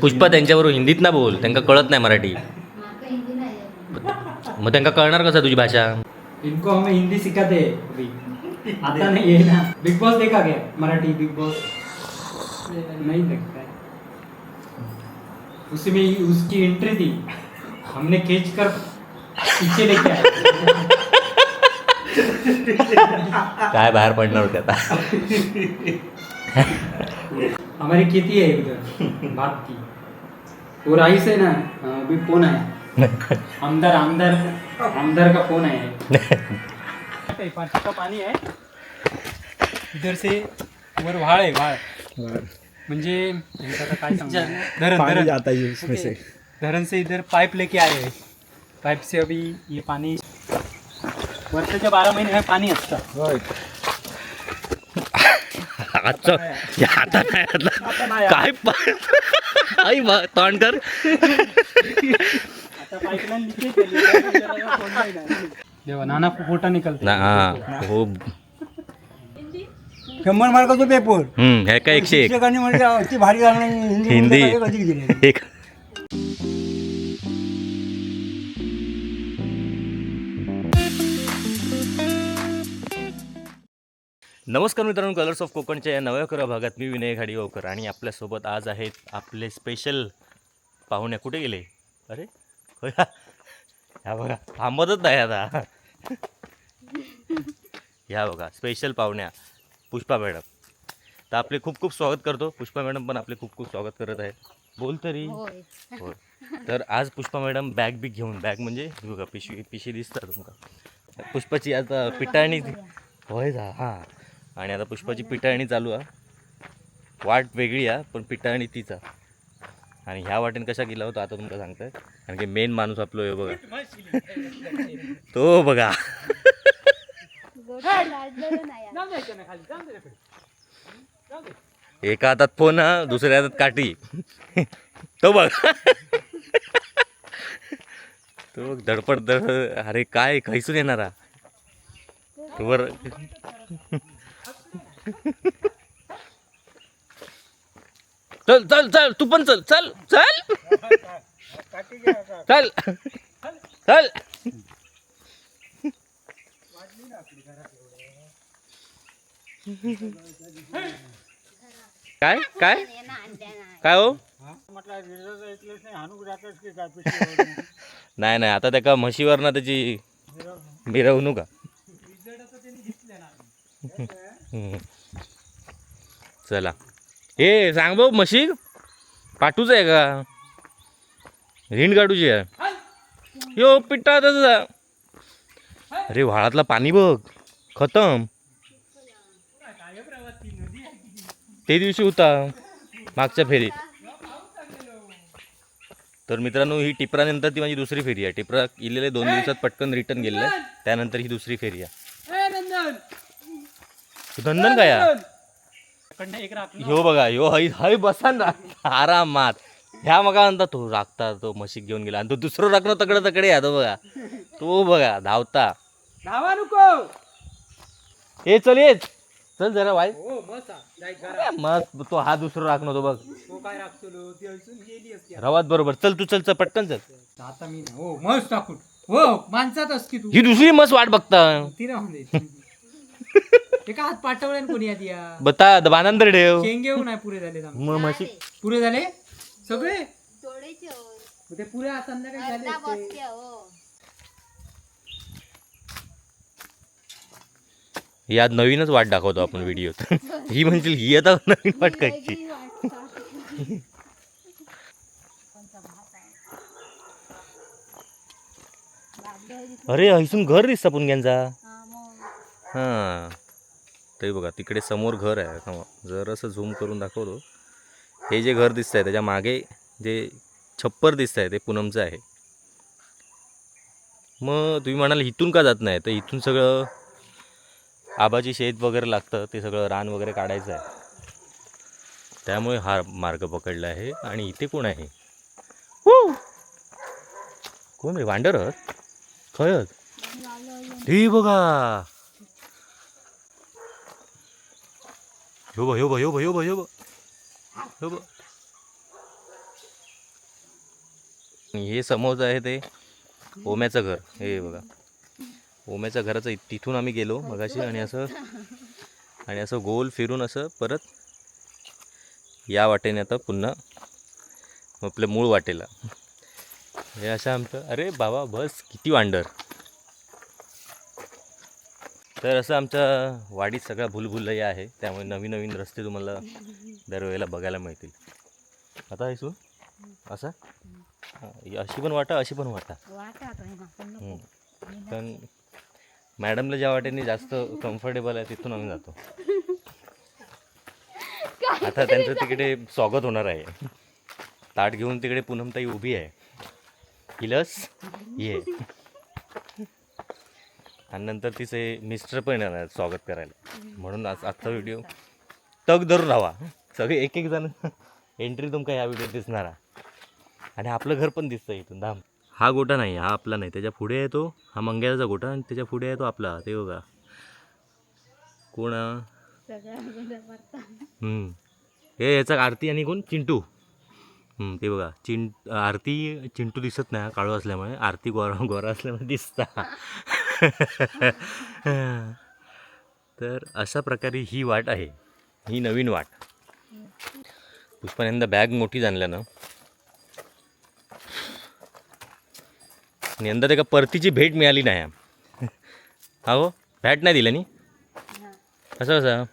पुष्पा त्यांच्याबरोबर हिंदीत ना बोल त्यांना कळत नाही मराठी. मग त्यांना कळणार कसं तुझी भाषा? इनको हमें हिंदी सिखाते हैं अभी आता नहीं है ना बिग बॉस देखा क्या? मराठी बिग बॉस नहीं देखता है. उसमें उसकी एंट्री थी. हमने खींच कर पीछे लेके आए. काय बाहेर पडणार होते आता? हमारी खेती है उधर भात की। वो राइस है ना हाँ, अभी फ़ोन आया। आमदार आमदार आमदार का फ़ोन है पानी का पाणी आहे इधर से वर व्हाळ आहे व्हाळ म्हणजे काय धरण धरण। जाता है धरण से इधर पाइप लेके आए हैं। पाइप से अभी ये पानी वर्षाच्या बारा महिने हे पाणी असतं। आजचं या हातात नाही हातला. काय आई बा तोंड कर. आता पाईपलाईन लिकेज देवा नाना फोटा निकलते ना हा हो शंभर मार्काचा पेपर. हम्म हे काय एकशे एक. म्हणजे भारी झालं नाही, हिंदी एक. नमस्कार मित्रांनो कलर्स ऑफ कोकणच्या या नव्या करा भागात मी विनय घाडीगावकर आणि आपल्यासोबत आज आहेत आपले स्पेशल पाहुण्या कुठे गेले? अरे होय बघा थांबतच नाही आता. ह्या बघा स्पेशल पाहुण्या पुष्पा मॅडम. तर आपले खूप खूप स्वागत करतो. पुष्पा मॅडम पण आपले खूप खूप स्वागत करत आहेत. बोल तरी. होय. तर आज पुष्पा मॅडम बॅग बिग घेऊन बॅग म्हणजे हे बघा पिशवी पिशवी दिसतात तुमका. पुष्पाची आता पिटाळणी होय जा हां. आणि आता पुष्पाची पिटाळणी चालू आहे. वाट वेगळी आहे पण पिटाळणी तीच आहे. आणि ह्या वाटेन कशा गेला होता आता तुमका सांगताय. कारण की मेन माणूस आपलो हे बघा. तो बघा. एका हातात फोन हा दुसऱ्या हातात काठी. तो बघ. तो बघ धडपड धड अरे काय खैसून येणार? हा? वर. चल चल चल तू पण चल चल चल चल चल काय काय. काय हो नाही. नाही आता त्या म्हशीवर ना त्याची मिरवणूक. चला. ए सांग भाऊ म्हशी? पाठूच आहे का? हिंड काढूची आहे. यो पिट्टा तसं अरे व्हाळातला पाणी बघ. खतम. ते दिवशी होता मागच्या फेरीत. तर मित्रांनो ही टिपरानंतर ती माझी दुसरी फेरी आहे. टिपरा इलेले दोन दिवसात पटकन रिटर्न गेलेलं त्यानंतर ही दुसरी फेरी आहे. धंदन काय आहे? कडनं एक राखलं ह्यो बघा ह्यो हई हई बसा ना. आरामात. ह्या मगा म्हणता तो राखता तो म्हशीक घेऊन गेला. आणि तो दुसरं राखणं तकडे तकडे आहे तो बघा. तो बघा धावता. धावा नको. हे चल येच चल जरा वाय हो मस्त. तो हा दुसरं राखणं तो बघ रवात बरोबर. चल तू चल चल पटकन चल. आता मी. हो मस्त टाकून हो माणसात असती तू. ही दुसरी मस्त वाट बघता. ती कोणी आधी या बता ठेव शेंगे नाही पुरे झाले आमचे. मग म्हशी पुरे झाले सगळे हो. मग ते पुरे आज संध्याकाळी झाले अर्धा असते. बसते हो. आज नवीनच वाट दाखवतो आपण व्हिडिओत ही म्हणतील ही आता नवीन वाट दिसलं. अरे हयसून घर दिसता पुणग्यांचा हा, ते बघा तिकडे समोर घर आहे. थांबा. जरासं झूम करून दाखवतो. हे जे घर दिसत आहे त्याच्यामागे जे छप्पर दिसत आहे ते पूनमचं आहे. मग तुम्ही म्हणाल इथून का जात नाही? तर इथून सगळं आबाची शेत वगैरे लागतं ते सगळं रान वगैरे काढायचं आहे. त्यामुळे हा मार्ग पकडला आहे. आणि इथे कोण आहे? कोण रे? वांडर? खयत हे बघा! ह्यो बघ ह्यो बघ ह्यो बघ ह्यो बघ ह्यो बघ हे समोरचं आहे ते ओम्याचं घर. हे बघा ओम्याच्या घराचं तिथून आम्ही गेलो. मगाशी आणि असं आणि असं गोल फिरून असं परत या वाटेने आता पुन्हा आपल्या मूळ वाटेला. हे असं आमचं अरे बाबा बस किती वांडर. तर असं आमच्या वाडीत सगळा भुलभुलैया आहे. त्यामुळे नवीन नवीन रस्ते तुम्हाला दरवेळेला बघायला मिळतील. आता आहे सू असा? अशी पण वाटा अशी पण वाटा. पण मॅडमला ज्या वाटेने जास्त कम्फर्टेबल आहे तिथून आम्ही जातो. आता त्यांचं तिकडे स्वागत होणार आहे. ताट घेऊन तिकडे पूनमताई उभी आहे. हिलस ये. आणि नंतर तिचे मिस्टर पण येणार आहेत स्वागत करायला. म्हणून आज आजचा व्हिडिओ तग धरून राहा सगळे एक एक जण एंट्री तुमका या व्हिडिओ दिसणार आणि आपलं घर पण दिसतं इथून धाम. हा गोटा नाही हा आपला नाही. त्याच्या पुढे येतो हा मंग्याचा गोटा आणि त्याच्या पुढे येतो आपला. ते बघा. कोण? हे याचा आरती आणि कोण? चिंटू. ते बघा. चिं आरती चिंटू दिसत नाही काळू असल्यामुळे. आरती गोरा गोरा असल्यामुळे दिसता. तर अशा प्रकारे ही वाट आहे. ही नवीन वाट. पुष्पाने बॅग मोठी जाणल्या ना यंदा त्या परतीची भेट मिळाली नाही. हा हो भेट नाही दिलं नी असं. कसं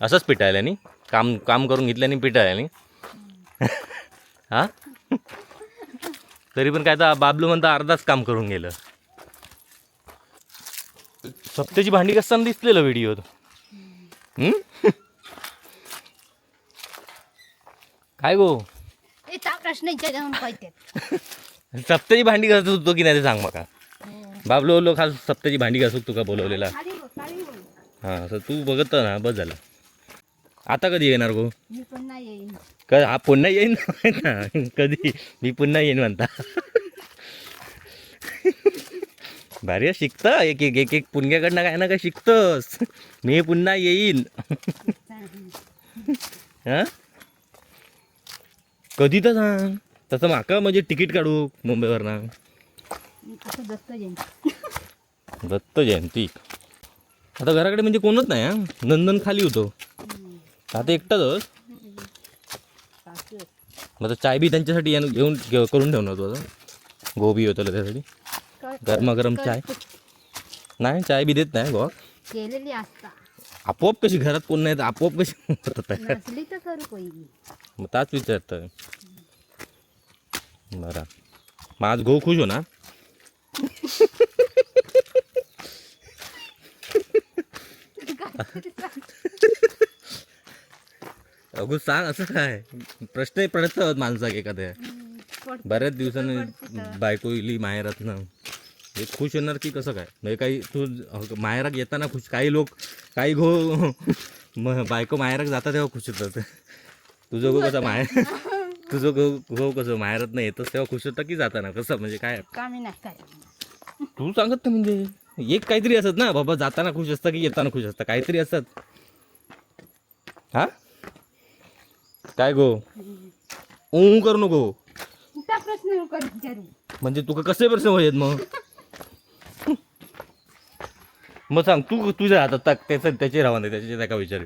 असंच पिटायला नी काम काम करून घेतल्याने पिटायला नी हा? तरी पण काय तर बाबलू म्हणता अर्धाच काम करून गेलं. सप्त्याची भांडी कसताना दिसलेलं व्हिडिओ काय गो? प्रश्न सप्त्याची भांडी घासत होतो की नाही ते सांग मला बाबलू खास सप्त्याची भांडी घासूक तुका बोलवलेला? हां असं तू बघत ना बस झालं. आता कधी येणार गो? मी येईन. क हा पुन्हा येईन? ना कधी? मी पुन्हा येईन म्हणता. भारी शिकतं. एक एक एक एक पुणग्याकडनं काय ना काय शिकतोस. मी पुन्हा येईन. हां? कधी तर सांग. तसं माका म्हणजे तिकीट काढू मुंबईवरनं. दत्त जयंती. दत्त जयंती. आता घराकडे म्हणजे कोणच नाही हां? नंदन खाली होतो. आता एकटाच. मग चाय बी त्यांच्यासाठी येऊन घेऊन करून ठेवणार होतो आता. गोबी होतं त्यासाठी गरमागरम चाय. नाही चाय बी देत नाही गोवा केलेली असता आपोआप कशी घरात कोण नाही तर आपोआप कशी? नसली तर करू मग ताच विचारतं बरं. मग आज गो खुश हो ना अगो सांग असं काय? प्रश्न पडतात माणसाक एखाद्या. बऱ्याच दिवसांनी बायको इली माहेरात ना हे खुश होणार की कसं काय? म्हणजे काही तू माहेराक येताना खुश काही लोक काही घो म बायको माहेराक जाता तेव्हा खुश होतात. तुझं गो कसं माहेर तुझं गो गो कसं माहेरात नाही येतच तेव्हा खुश होता की जाताना? कसं म्हणजे काय? तू सांगत नाही म्हणजे एक काहीतरी असत ना बाबा जाताना खुश असतं की येताना खुश असतं काहीतरी असत हा? काय गो? ऊ करू नको. प्रश्न कर विचारू? म्हणजे तुका कसे प्रश्न होत मग? मग सांग तू तुझ्या हातात टाक त्याचं त्याचे रावा नाही त्याचे त्या विचार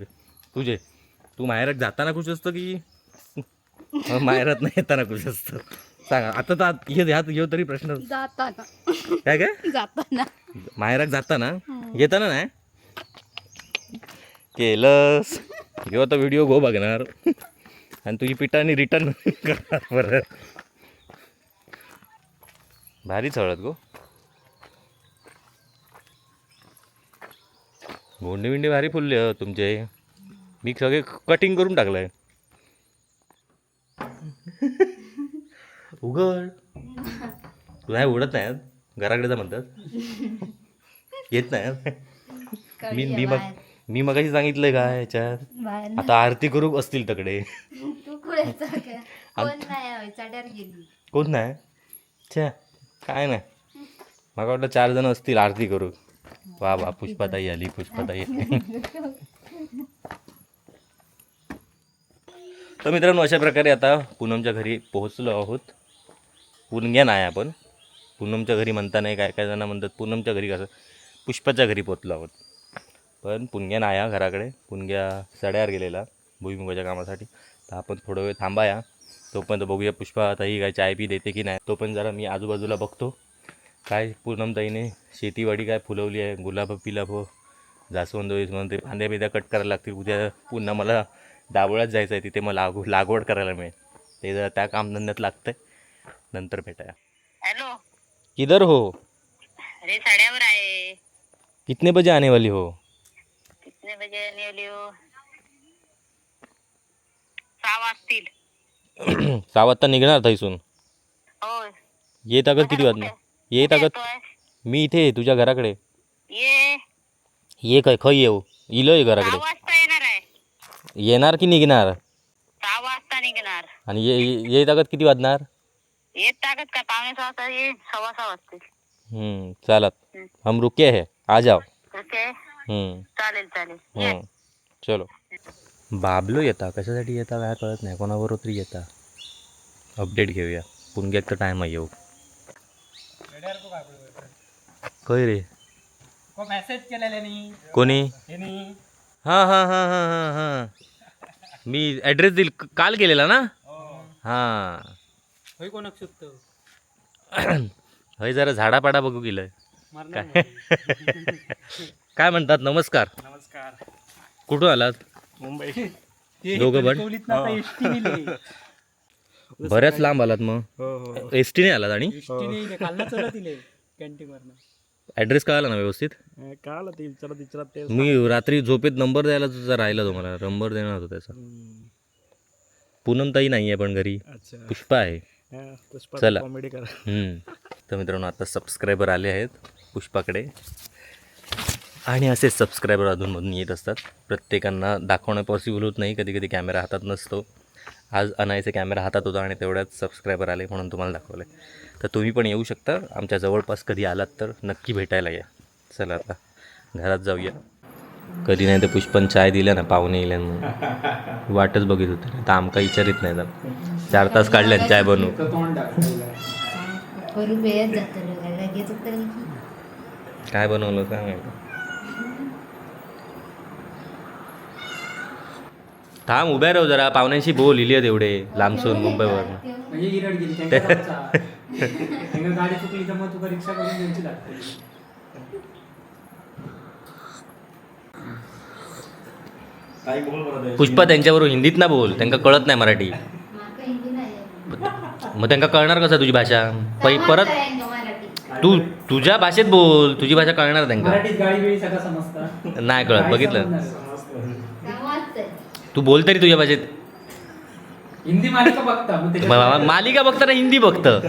तुझे. तू माहेरात जाताना खुश असतं की? माहेरात नाही येताना खुश असतं. सांग आता तर आत- हे ह्यात घेऊ तरी प्रश्न जाताना. काय काय? जाताना. माहेरात जाताना? येताना नाही? केलंस. घेऊ आता व्हिडिओ गो बघणार. आणि तुझी पिठाने रिटर्न करणार परत. भारीच हळद गो. गोंडे बिंडे भारी फुलले तुमचे. मी सगळे कटिंग करून टाकलंय. उघड. तू नाही उडत नाही घराकडे जा म्हणतात. येत नाही मी मी मग मी मगाशी सांगितलंय का ह्याच्यात बाहेर आता आरती करू असतील तकडे. कोण नाही छे काय नाही. मला वाटलं चार जण असतील आरती करू. वा वा पुष्पाताई आली पुष्पाताई. आली तर मित्रांनो अशा प्रकारे आता पूनमच्या घरी पोहोचलो आहोत. पुणग्या नाही आपण. पूनमच्या घरी म्हणता नाही काय काय जण म्हणतात पूनमच्या घरी कसं पुष्पाच्या घरी पोचलो आहोत. पण पुणग्या नाही हा घराकडे. पुणग्या सड्यावर गेलेला भुईमुगाच्या कामासाठी. तर आपण थोडं वेळ थांबाया. तोपर्यंत बघूया पुष्पा आता ही काय चाय पी देते की नाही. तो पण जरा मी आजूबाजूला बघतो. काय पूनमताईने शेतीवाडी काय फुलवली आहे? गुलाब पिलाब जास्वंद म्हणते फांद्या बिद्या कट करायला लागतील. उद्या पुन्हा मला दाबोळ्यात जायचं आहे तिथे मला लागू लागवड करायला मिळेल. ते जरा त्या कामधंद्यात लागतंय. नंतर भेटाया. हेलो. किधर हो? अरे साड्यावर आहे. कितने बजे आने वाली हो? कितने बजे आने वाली हो सहा वाजतील सहा वाजता निघणार थैसून हो येत अगत किती वाजणार येत अगत येतोय? मी इथे आहे, तुझ्या घराकडे. ये. ये काय खय येऊ. इलोय सहा घराकडे. वाजता येणार आहे. येणार की निघणार? सहा वाजता निघणार. आणि ये ये- येत अगत किती वाजणार? येत टाकत का पावणे सहा वाजता सव्वा सहा वाजतील. हम्म, चालत. हम रुके है. आ जाओ. चालेल चालेल. ये चलो. बाबलो येता कशासाठी येता काय कळत नाही कोणाबरोबर तरी येता. अपडेट घेऊया. पुणग्यात तर टाईम आहे येऊ कय रे? मेसेज केलेला नाही? कोणी? हां हां हां हां हां हां मी ॲड्रेस दिल काल केलेला ना? हां. होय कोणाक शकतो हय जरा झाडापाडा बघू गेलं मारणार काय म्हणतात? नमस्कार. नमस्कार. कुठून आलात? मुंबई. दोघं पण? नेले बऱ्याच लांब आलात मग? हो हो. एस टीने आलात आणि? ॲड्रेस कळाला ना व्यवस्थित? काल ते विचारत विचारत ते. मी रात्री झोपेत नंबर द्यायला तुझा राहिला तुम्हाला. नंबर देणार होता त्याचा. पूनमताई नाही आहे पण घरी. पुष्पा आहे. हा, पुष्पा चला. कॉमेडी करा. हम्म. तर मित्रांनो आता सबस्क्रायबर आले आहेत पुष्पाकडे. आणि असेच सबस्क्रायबर अधूनमधून येत असतात. प्रत्येकांना दाखवणं पॉसिबल होत नाही. कधी कधी कॅमेरा हातात नसतो. आज अनायचे कॅमेरा हातात होता आणि तेवढ्यात सबस्क्रायबर आले म्हणून तुम्हाला दाखवले तर तुम्ही पण येऊ शकता. आमच्या जवळपास कधी आलात तर नक्की भेटायला या. चला आता घरात जाऊया. कधी नाही तर पुष्पन चाय दिल्या ना पाहुणे येल्या म्हणून. वाटच बघित होते. आता आमका विचारित नाही जात चार तास काढल्यात चाय बनवू. काय बनवलं काय माहिती थांब उभ्या राहू जरा. पाहुण्यांशी बोल लिहिली तेवढे लांबसून मुंबईवर म्हणजे गिरड गेली त्यांच्या गावचा. त्यांना गाडी चुकली तर मग तुका रिक्षा करून द्यायची लागते पुष्पा त्यांच्याबरोबर हिंदीत ना बोल त्यांना कळत नाही मराठी. माका हिंदी नाही येत. मग त्यांना कळणार कसं तुझी भाषा? पै परत मराठी. तू तुझ्या भाषेत बोल तुझी भाषा कळणार त्यांना. मराठीत गाडी बिडी सगळं समजता. नाही कळत बघितलं. तू बोल तरी तुझ्या भाषेत. हिंदी मालिका बघता मग त्याच्यात- म- मालिका बघताना हिंदी बघतं.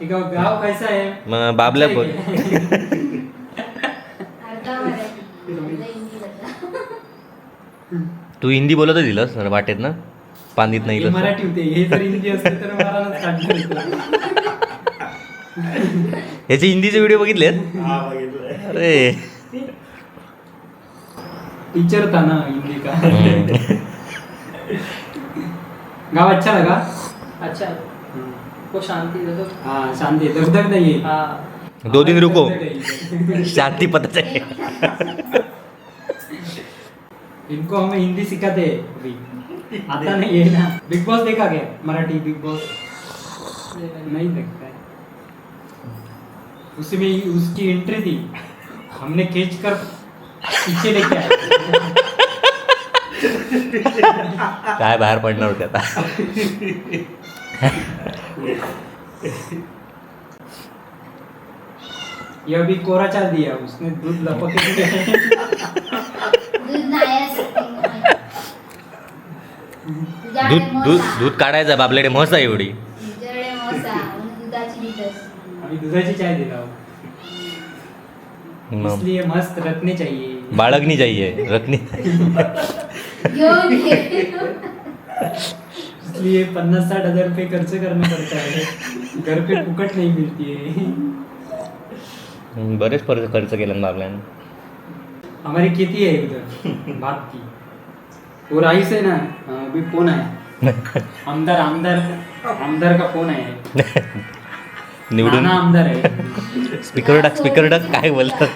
हे गाव गाव कैसा आहे मग बाबल्या बोल. अर्धा मराठी अर्धा हिंदी बदला. तू हिंदी बोलत दिलंस वाटेत ना. पांदीत नाही हे इलंस. मराठी होते. हे जर हिंदी असते तर मला काढलं होतं. याचे हिंदीचे व्हिडिओ बघितलेत? हा बघितलंय. अरे. टीचर था ना हिंदी का गाव अच्छा लगा अच्छा वो शांति दे दो हाँ शांति दग दग नहीं है हाँ दो दिन रुको। शांति पता चले इनको हमें हिंदी सिखाते अभी आता नहीं है ना बिग बॉस देखा क्या मराठी बिग बॉस नहीं देखता है उसमें उसकी एंट्री थी हमने खींच कर काय बाहेर पडणार होते आता? ये अभी कोरा चाल दिया उसने दूध लपके दूध दूध दूध काढायचं आपल्याकडे म्हस आहे एवढी. दुधाची चाय दिला इसलिए मस्त रखने चाहिए। रत्नी घेऊन ये. इसलिए पन्नास साठ हजार रुपये खर्च करना पड़ता है। घर पे फुकट नहीं मिलती है। बरेच खर्च खर्च केला ना आपल्यानं हमारी खेती है उधर बात की। वो राईस आहे ना अभी फोन आहे आमदार आमदार आमदार का फोन आहे निवडून. आमदार आहे. स्पीकर टाक स्पीकर टाक काय बोलतात?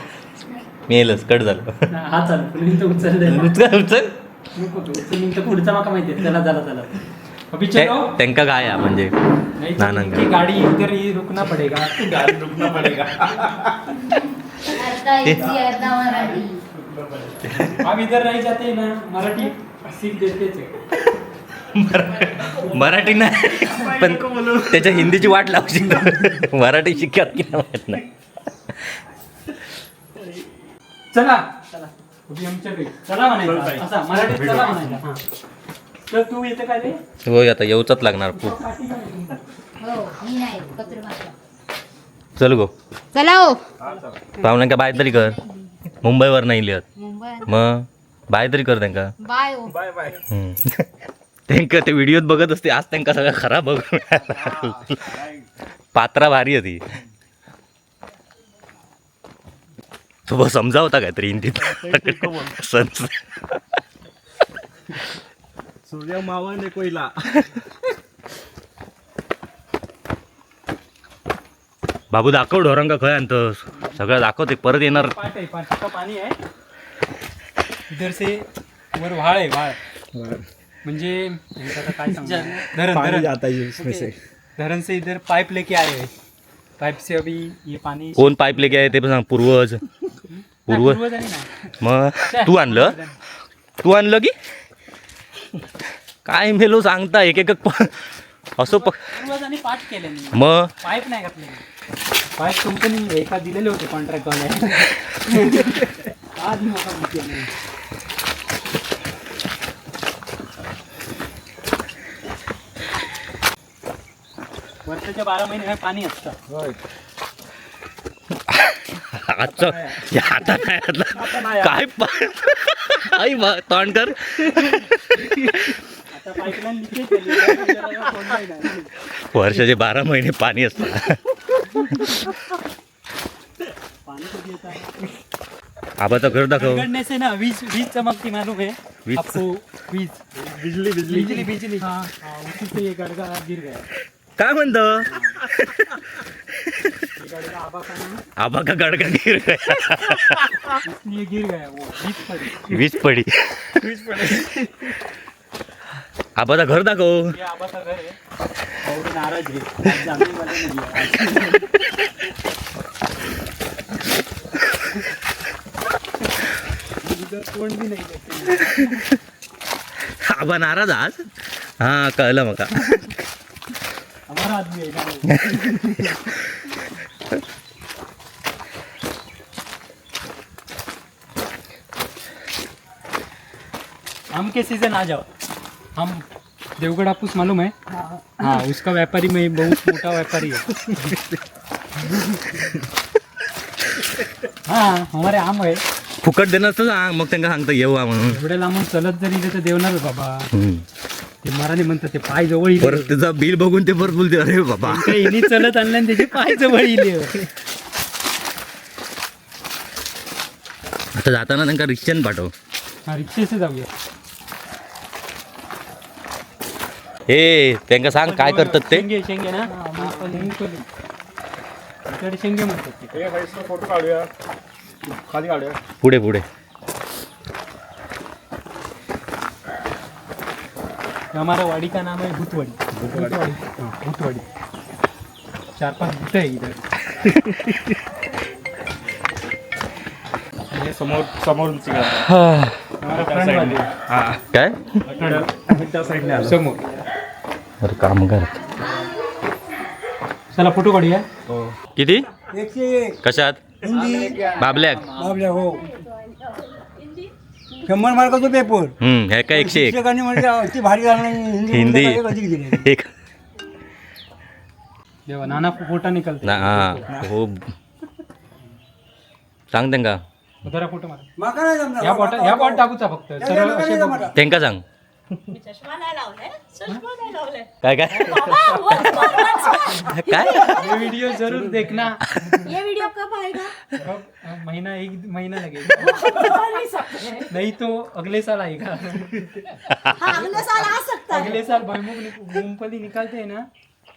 मी येलच कट झालं. हा चाल उचल उचल पुढचा माका माहिती आहे. चला चला चला. अभी चलो ते- त्यांका काय आहे म्हणजे? गाड़ी इधर ही रुकना पड़ेगा. गाडी रुकना पडेगा. हम इधर रह जाते ना मराठी सीख देतेच आहे. मराठी नाही पण त्याच्या हिंदीची वाट लावशी मराठी शिकत की नाही माहीत नाही. चला. चला चला म्हणायचं असा मराठीत चला म्हणायचं. हा. तर तू येतं काय रे? होय आता येऊचाच लागणार खूप. हो मी नाही कचरो मारला चल गो. चला हो. पाहुण्या का बाय तरी कर. मुंबईवर नाही लिहत. मुंबई मग बाय तरी कर त्यांका. बाय हो. Bye bye. हम्म. त्यांका ते व्हिडिओत बघत असते आज त्यांका सगळं खराब बघ पात्रा भारी होती तो. बस समजावता काहीतरी हिंदीत. सूर्य मावळ कोयला. बाबू दाखव ढोरांका खय आणतोस सगळं दाखव ते परत येणार. पाट आहे पाणी आहे. इधर से वर व्हाळ आहे व्हाळ. म्हणजे आता काय सांगू? धरण पानी धरण. जाता है इसमें से धरण से इधर पाइप लेके आए हैं। पाइप से अभी ये पानी कोण पाईप लेके आहे ते पण सांग पूर्वज. पूर्वज. पूर्वज आहे ना. मग तू आणलं? तू आणलं की? काय मेलो सांगता एक एक प- असं प पूर्वजांनी पाठ केले मी मग? पाईप नाही घातले. पाईप कंपनी एका दिलेले होते कॉन्ट्रॅक्टवाले आज मोठा वर्षाच्या बारा महिने हे पाणी असतं. आजचं या हातात नाही हातला काय पा- आई बा तोंड कर. आता पाईपलाईन लिकेज झाली त्याला कोणताही नाही. वर्षाचे बारा महिने पाणी असतं. पाणी कधी येतं आहे? आबाचं घर दाखव. से ना वीज वीज चमकती मालूम है वीज- आपको वीज. बिजली बिजली बिजली बिजली हाँ हाँ उसी से ये गड़गा गिर गया काय म्हणतो? आबा का गडका गिर गया. गिर गया वो वीज पड़ी. वीज पडी घर दाखव. ये आबा का घर है और नाराज है आज? जाने वाले नहीं है इधर कोण भी नहीं आबा नाराज आज हा कळलं मका हमारा आदमी है ना आम के सीजन आ जाओ? हम देवगढ़ हापुस मालूम है? हाँ। उसका व्यापारी में बहुत मोटा व्यापारी है। हाँ हमारे आम है। फुकट देणार तर सांग मग त्यांना सांगता येऊ म्हणून एवढ्या लांबून चलत जरी इथे तर देवणार बाबा. ते मराठी म्हणतात ते पाय जवळ इले. परत त्याचा बिल बघून ते परत बोलते अरे बाबा. हिनी चलत आणलं आणि त्याचे पाय जवळ इले आता जाताना त्यांना रिक्षाने पाठव. हा रिक्षेसे जाऊया. हे त्यांना सांग काय करतात ते. शेंगे शेंगे ना? इकडे शेंगे म्हणतात ते. हे फोटो काढूया. खाली काढूया. पुढे पुढे. हमारा वाड़ी का नाम है भूतवाड़ी। भूतवाड़ी। हाँ भूतवाड़ी। चार पांच भूत है इधर। हे समोर हा। काय? आलं। समोर। अरे काम कर। चला फोटो काढूया. किती? कशात? बाबल्याक बाबल्या हो. शंभर मार्काचा पेपर हम्म हे काय एकशे एक. शिक्षकांनी म्हणजे ती भारी झालं नाही हिंदी हिंदी. कधी दिली एक. देवा नाना फोटा निकलते. ना हा हो. सांग त्यांका. फोटो मारा. माका नाही जमणार. या पॉट या पॉट टाकूचा फक्त. सरळ असे बघ. त्यांका सांग. चष्मा नाही लावलाय. चष्मा नाही लावलाय. काय काय? काय? ये वीडियो जरूर देखना. ये वीडियो कब आएगा? कब? महीना एक महीना लगेगा. नहीं सकते नहीं तो अगले साल आएगा। हाँ अगले साल आ सकता है। अगले साल भाईमुख मूंगफली निकालते हैं ना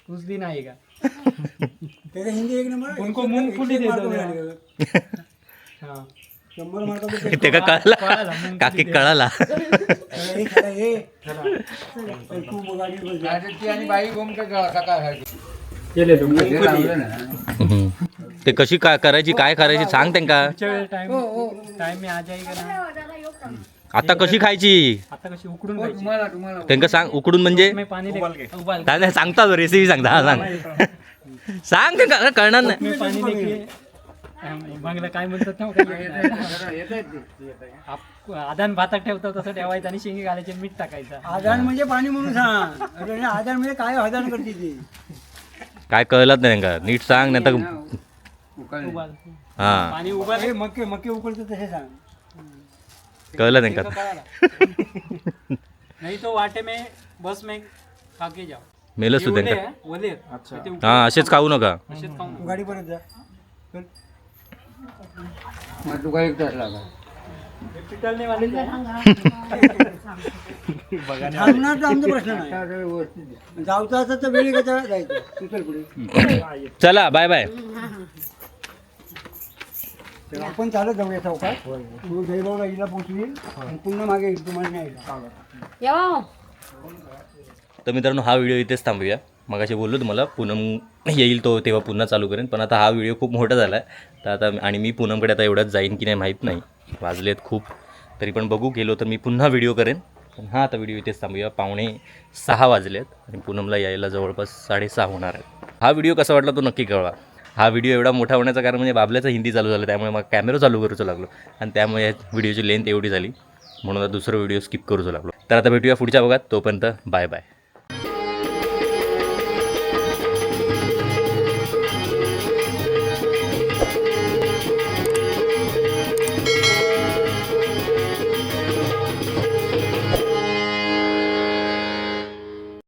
उस दिन आएगा। त्याचा हिंदी एक नंबर उनको मूंगफली दे दो ना। हाँ। शंभर मार्काचं ते का कळाला. काकी. कळाला. हे हे तू कशी काय करायची काय करायची सांग त्यांका. टाइम टाइम में आ जाएगा ना आता कशी खायची? आता कशी उकडून खायची? त्यांका सांग उकडून म्हणजे? सांगता रेसिपी सांगता हा सांग. सांग अरे कळणार नाही. बांगला काय म्हणतात ना काही आप- आदान भातात ठेवतो तसं ठेवायचं आणि शेंगे घालायचे मीठ टाकायचं. आधार म्हणजे पाणी म्हणून सांग. अरे हे आधार म्हणजे काय आधार करते ती? काय कळलंच नाही त्यांका नीट सांग नाही तर हा. पाणी उबाल. हे मक्के मक्के उकडतं तसे सांग. कळलं त्यांका नहीं तो वाटे में बस में खा के जाओ. मेलं हे सुद्धा ओले त्यांका आहे, ओले आहेत. ते उकडून हा असेच खाऊ नका. असेच परत जा. पिटलने वाले ते. थांबणार तर आमचा प्रश्न नाही. जावचं असं तर वेळी कशा जायचं. तू चल पुढे. चला बाय बाय आपण चालत जाऊया चौकात तू हिला पोचवील आणि पुन्हा मागे तुम्हाला नाही. तर मित्रांनो हा व्हिडिओ इथेच थांबूया. मग असे बोललो तुम्हाला पूनम येईल तो तेव्हा पुन्हा चालू करेन पण आता हा व्हिडिओ खूप मोठा झाला आहे तर आता आणि मी पूनमकडे आता एवढाच जाईन की नाही माहीत नाही. वाजलेत खूप. तरी पण बघू गेलो तर मी पुन्हा व्हिडिओ करेन. पण हा आता व्हिडिओ इथेच थांबूया. पावणे सहा वाजलेत आणि पूनमला यायला जवळपास साडेसहा होणार आहेत हा व्हिडिओ कसा वाटला तो नक्की कळवा. हा व्हिडिओ एवढा मोठा होण्याचं कारण म्हणजे बाबल्याचं हिंदी चालू झालं त्यामुळे मग कॅमेरा चालू करूचं लागलो. आणि त्यामुळे या व्हिडिओची लेंथ एवढी झाली. म्हणून आता दुसरं व्हिडिओ स्किप करूचं लागलो. तर आता भेटूया पुढच्या भागात. तोपर्यंत बाय बाय